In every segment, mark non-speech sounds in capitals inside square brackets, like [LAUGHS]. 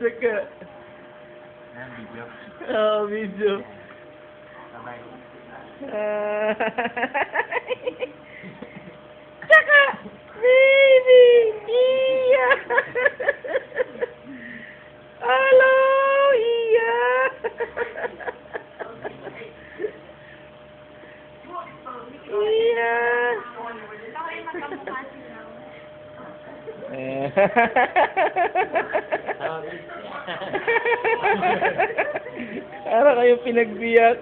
Tsaka, Yan, video. oh, video. Bye-bye. Baby, iya. Hello, iya. Iya. Eh. [LAUGHS] Para kayo pinagbiyak.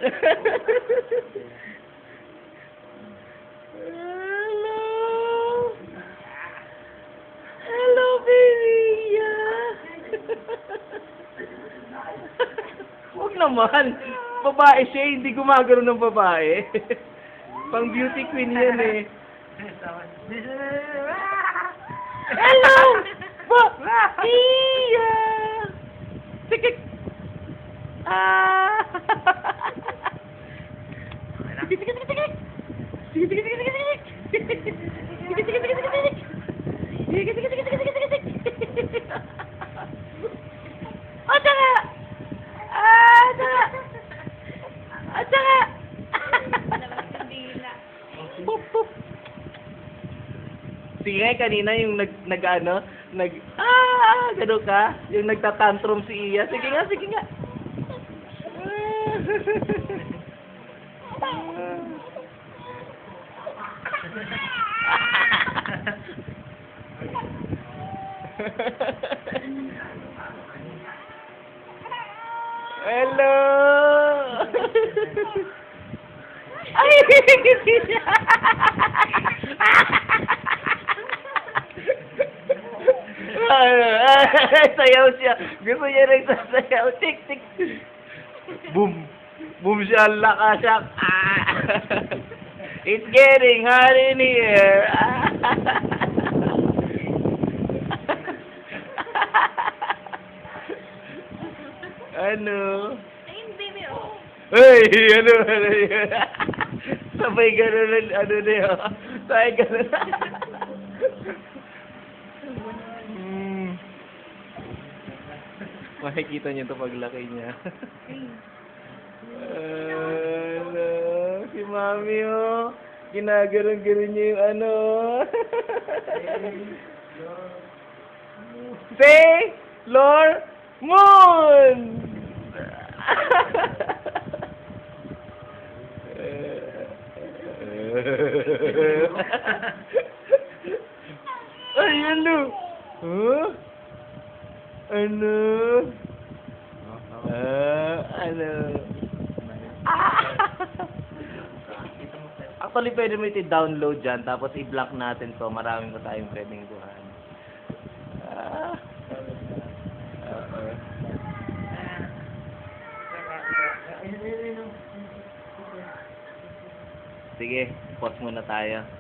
Hello. Hello, baby. Huwag naman. Babae siya, hindi gumagano ng babae. Pang beauty queen yan eh. Hello! Ba Iya! Sige! Ah! Sige, sige, sige, sige, sige! Sige, sige, sige, sige, sige! Sige, sige, sige, sige, sige, sige! Ah, tanga! Ah, tanga! Ah, tanga! Pup, pup. Sige nga, kanina yung nag, nag ano, nag, ah, gano'n ka? Yung nagtatantrum si Iya. Sige nga, sige nga. Hello! [LAUGHS] Ay, [LAUGHS] hindi siya! Ay, sayaw siya. Gusto niya rin sasayaw. Tik, tik. Boom. Boom siya. Laka siya. Ah. It's getting hot in here. ano? Ayun, baby, oh. Hey, ano, ano yun? Sabay gano'n, ano na yun? Sabay gano'n. Makikita niyo ito paglaki niya. ano, si Mami, oh. Ginaganon-ganon niya yung ano. Say, Lord, Moon! [LAUGHS] Ay, ano? Huh? Ano? Ah, ano? Actually, pwede mo ito download dyan, tapos i-block natin to. Maraming pa tayong pwedeng buhan. Ah. Sige, pause muna tayo.